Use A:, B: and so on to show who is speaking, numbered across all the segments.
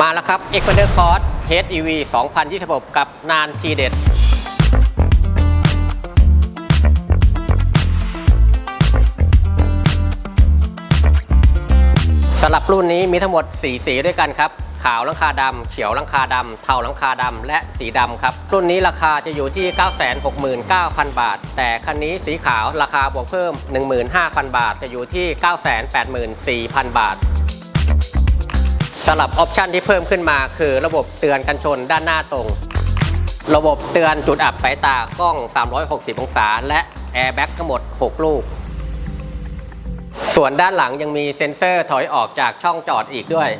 A: มาแล้วครับ e x p e r c o r s HEV 2026 กับนานทีเด็ด สำหรับรุ่นนี้มีทั้งหมด 4 สีด้วยกันครับ ขาวลังคาดำ เขียวลังคาดำ เทาลังคาดำ และสีดำครับ รุ่นนี้ราคาจะอยู่ที่ 969,000 บาท แต่คันนี้สีขาวราคาบวกเพิ่ม 15,000 บาท จะอยู่ที่ 984,000 บาท สำหรับออปชันที่เพิ่มขึ้นมาคือระบบเตือนกันชนด้านหน้าตรง ระบบเตือนจุดอับสายตากล้อง 360 องศา และแอร์แบ็กทั้งหมด 6 ลูก ส่วนด้านหลังยังมีเซ็นเซอร์ถอยออกจากช่องจอดอีกด้วย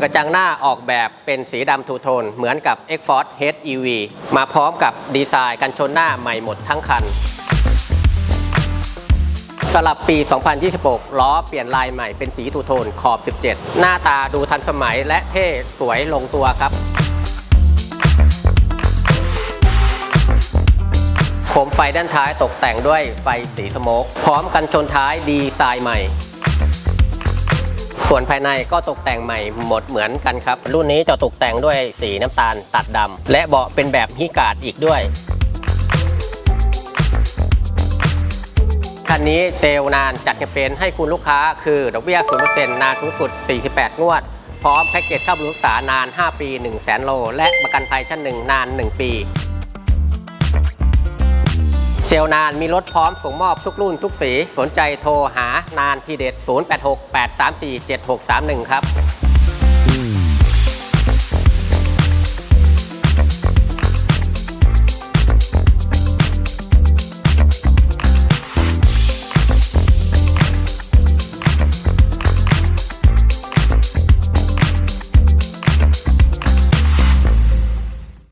A: กระจังหน้าออกแบบเป็นสีดำทูโทน เหมือนกับ x f o r c e HEV มาพร้อมกับดีไซน์กันชนหน้าใหม่หมดทั้งคัน สลับปี 2026 ล้อเปลี่ยนลายใหม่เป็นสีทูโทนขอบ 17 หน้าตาดูทันสมัยและเท่สวยลงตัวครับโคมไฟด้านท้ายตกแต่งด้วยไฟสีสโมกพร้อมกันชนท้ายดีไซน์ใหม่ ส่วนภายในก็ตกแต่งใหม่หมดเหมือนกันครับ รุ่นนี้จะตกแต่งด้วยสีน้ำตาลตัดดำและเบาะเป็นแบบฮิการ์ดอีกด้วย คันนี้เซลนานจัดแคมเปญให้คุณลูกค้าคือดอกเบี้ย 0%นานสูงสุด 48 งวด พร้อมแพ็กเกจเข้าบรุงรักษานาน 5 ปี 1 0 0 0 0แโล และประกันภัยชั้น1นาน 1 ปี เซลนานมีรถพร้อมส่งมอบทุกรุ่นทุกสี สนใจโทรหานานทีเด็ด 0868347631 ครับ